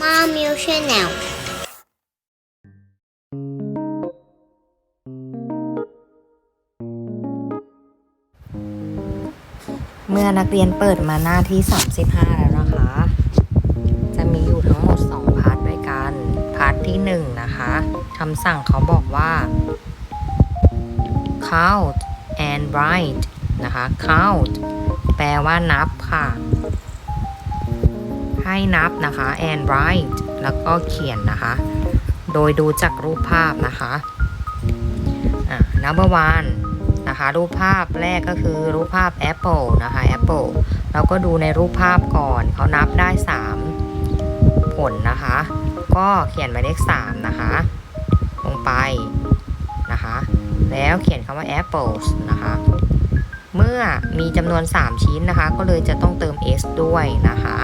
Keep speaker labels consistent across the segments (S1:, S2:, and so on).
S1: มามิวชแนล
S2: เมื่อนักเรียนเปิดมาหน้าที่ 35 แล้วนะคะ จะมีอยู่ทั้งหมด 2 พาร์ทด้วยกัน พาร์ทที่ 1 นะคะคำสั่งเขาบอกว่า count and write นะคะ count แปลว่านับค่ะ ให้นับนะคะ and write แล้วก็เขียนนะคะ โดยดูจากรูปภาพนะคะอะ number one นะคะ รูปภาพแรกก็คือรูปภาพ Apple นะคะ Apple เราก็ดูในรูปภาพก่อน เขานับได้ 3 ผลนะคะ ก็เขียนหมายเลข3นะคะ ลงไปนะคะ แล้วเขียนคำว่า apples นะคะ เมื่อมีจำนวน 3 ชิ้นนะคะ ก็เลยจะต้องเติม s ด้วยนะคะ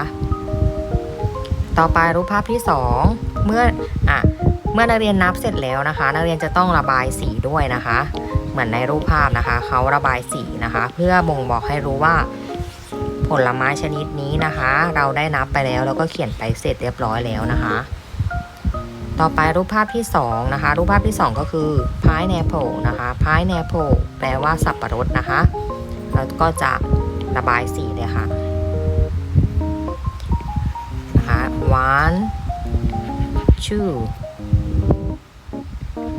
S2: ต่อไปรูปภาพที่ 2 เมื่ออะเมื่อนักเรียนนับเสร็จแล้วนะคะ นักเรียนจะต้องระบายสีด้วยนะคะ เหมือนในรูปภาพนะคะเขาระบายสีนะคะ เพื่อบ่งบอกให้รู้ว่า ผลไม้ชนิดนี้นะคะ เราได้นับไปแล้วแล้วก็เขียนไปเสร็จเรียบร้อยแล้วนะคะ ต่อไปรูปภาพที่2นะคะ รูปภาพที่ 2 ก็คือ pineapple นะคะ pineapple แปลว่าสับปะรดนะคะแล้วก็จะระบายสีเลยค่ะ one two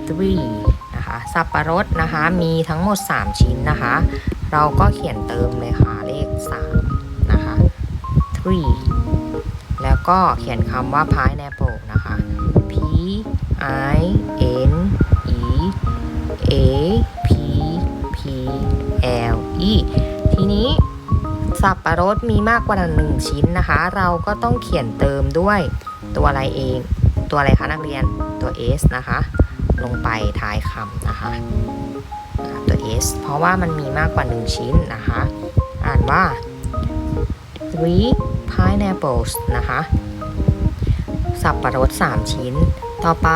S2: three นะคะสับประรดนะคะ มีทั้งหมด 3 ชิ้นนะคะ เราก็เขียนเติมเลยค่ะ เลข 3 นะคะ three แล้วก็เขียนคำว่า pineapple นะคะ p i สับปะรดมีมากกว่าหนึ่งชิ้นนะคะ เราก็ต้องเขียนเติมด้วยตัวอะไรเอง ตัวอะไรคะนักเรียนตัว s นะคะ ลงไปท้ายคำนะคะตัว s เพราะว่ามันมีมากกว่า 1 ชิ้นนะคะ อ่านว่า three pineapples นะคะ สับปะรด 3 ชิ้น ต่อไป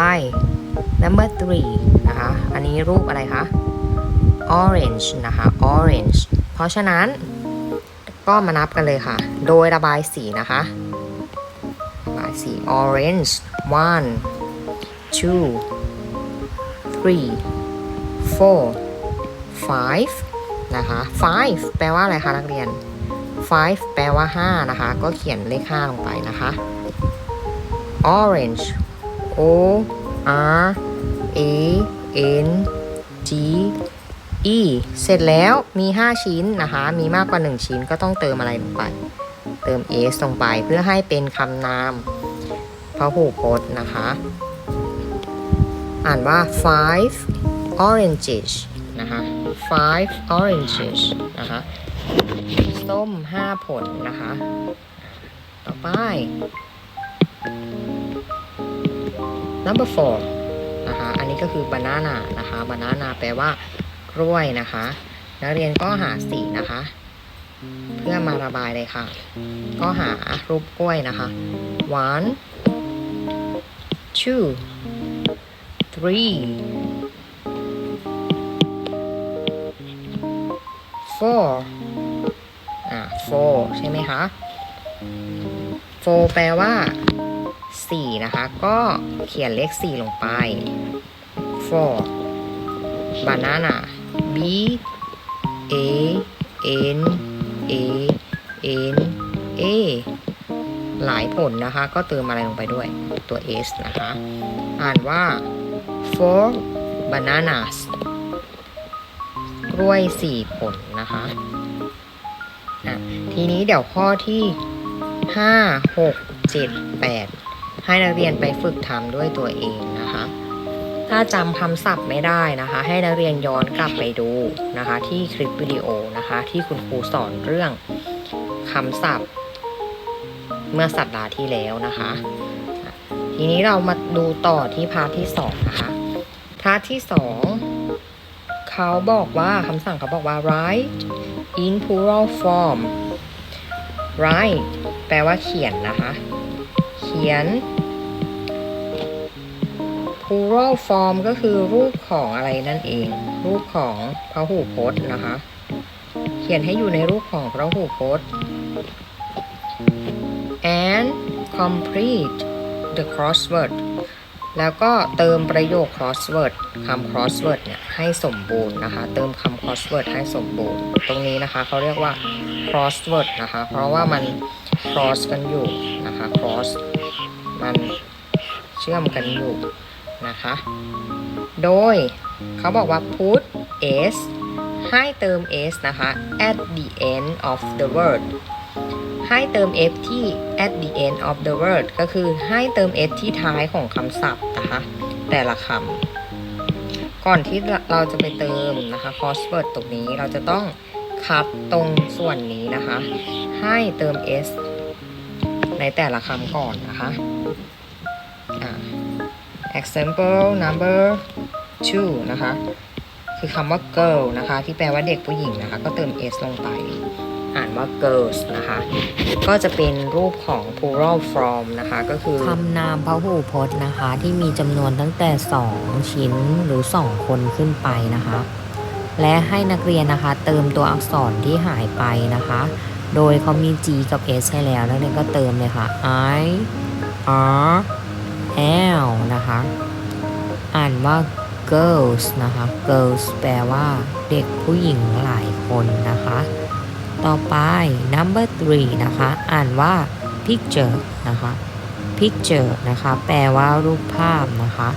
S2: number three นะคะ อันนี้รูปอะไรคะ orange นะคะ orange เพราะฉะนั้น ก็มานับกันเลยค่ะ โดยระบายสีนะคะระบายสี orange one two three four five นะคะ five แปลว่าอะไรคะนักเรียน five แปลว่า 5 นะคะ ก็เขียนเลข 5 ลงไปนะคะ orange o r a n g e เสร็จแล้วมี 5 ชิ้นนะคะ มีมากกว่า 1 ชิ้นก็ต้องเติมอะไรลงไป เติม s ลงไปเพื่อให้เป็นคำนามพหูพจน์นะคะ อ่านว่า five oranges นะคะ five oranges นะคะส้ม 5 ผลนะคะ ต่อไป number four นะคะ อันนี้ก็คือ banana นะคะ banana แปลว่า กล้วยนะคะ นักเรียนก็หาสีนะคะ เพื่อมาระบายเลยค่ะ ก็หารูปกล้วยนะคะ one two three four อ่า four ใช่ไหมคะ four แปลว่า4นะคะ ก็เขียนเลข4ลงไป four banana b a n a n a หลายผลนะคะ ก็เติมอะไรลงไปด้วยตัว s นะคะ อ่านว่า four bananas กล้วย4ผลนะคะะทีนี้เดี๋ยวข้อที่5 6 7 8ให้นักเรียนไปฝึกทำด้วยตัวเองนะ ถ้าจำคำศัพท์ไม่ได้นะคะ ให้นักเรียนย้อนกลับไปดูนะคะ ที่คลิปวิดีโอนะคะ ที่คุณครูสอนเรื่องคำศัพท์ เมื่อสัปดาห์ที่แล้วนะคะ ทีนี้เรามาดูต่อที่พาร์ทที่สองนะคะพาร์ทที่สองเขาบอกว่าคำสั่งเขาบอกว่า write in plural form write แปลว่าเขียนนะคะ เขียน plural form ก็คือรูปของอะไรนั่นเอง รูปของพหูพจน์นะคะ เขียนให้อยู่ในรูปของพหูพจน์ and
S3: complete the crossword แล้วก็เติมประโยค crossword คำ crossword เนี่ยให้สมบูรณ์นะคะ เติมคำ crossword ให้สมบูรณ์ ตรงนี้นะคะเขาเรียกว่า crossword นะคะ เพราะว่ามัน cross กันอยู่นะคะ cross มันเชื่อมกันอยู่ นะคะ โดยเขาบอกว่า put s ให้เติม s นะคะ at the end of the word ให้เติม f ที่ at the end of the word ก็คือให้เติม s ที่ท้ายของคำศัพท์นะคะ แต่ละคำก่อนที่เราจะไปเติมนะคะ crossword ตรงนี้เราจะต้องคัดตรงส่วนนี้นะคะ ให้เติม s ในแต่ละคำก่อนนะคะ example number two นะคะ คือคำว่า girl นะคะ ที่แปลว่าเด็กผู้หญิงนะคะ ก็เติม s ลงไป อ่านว่า girls นะคะ ก็จะเป็นรูปของ plural form นะคะ ก็คือคำนามพหูพจน์นะคะ ที่มีจำนวนตั้งแต่ 2 ชิ้นหรือ 2 คนขึ้นไปนะคะ และให้นักเรียนนะคะ เติมตัวอักษรที่หายไปนะคะ โดยเขามี G กับ S ให้แล้วนักเรียนก็เติมเลยค่ะ I R L นะคะ อ่านว่า girls นะคะ girls แปลว่าเด็กผู้หญิงหลายคนนะคะ ต่อไป number three นะคะ อ่านว่า picture นะคะ picture นะคะ แปลว่ารูปภาพนะคะ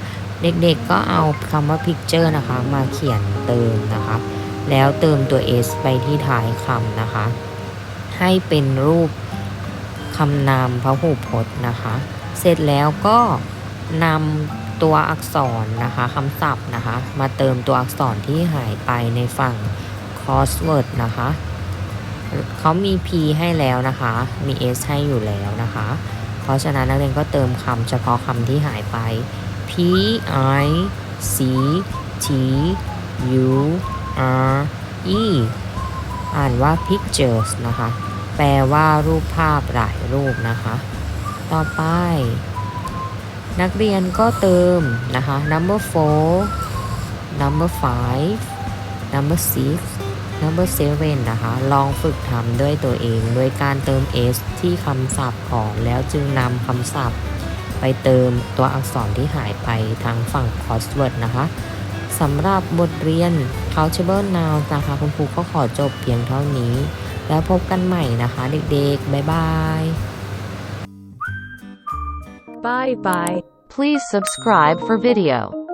S3: เด็กๆก็เอาคำว่า picture นะคะ มาเขียนเติมนะคะ แล้วเติมตัว s ไปที่ท้ายคำนะคะ ให้เป็นรูปคำนามพหูพจน์นะคะ เสร็จแล้วก็นำตัวอักษรนะคะคำศัพท์นะคะ มาเติมตัวอักษรที่หายไปในฝั่ง crossword นะคะ เขามี p ให้แล้วนะคะ มี s ให้อยู่แล้วนะคะ เพราะฉะนั้นนักเรียนก็เติมคำเฉพาะคำที่หายไป p i c t u r e อ่านว่า pictures นะคะ แปลว่ารูปภาพหลายรูปนะคะ ต่อไป นักเรียนก็เติมนะคะ number four number five number six number seven นะคะ ลองฝึกทำด้วยตัวเอง โดยการเติม s ที่คำศัพท์ก่อนแล้วจึงนำคำศัพท์ ไปเติมตัวอักษรที่หายไปทางฝั่ง crossword นะคะสำหรับบทเรียน countable nouns นะคะ คุณครูก็ขอจบเพียงเท่านี้ แล้วพบกันใหม่นะคะเด็กๆ บ๊ายบาย
S4: Bye bye. Please subscribe for video.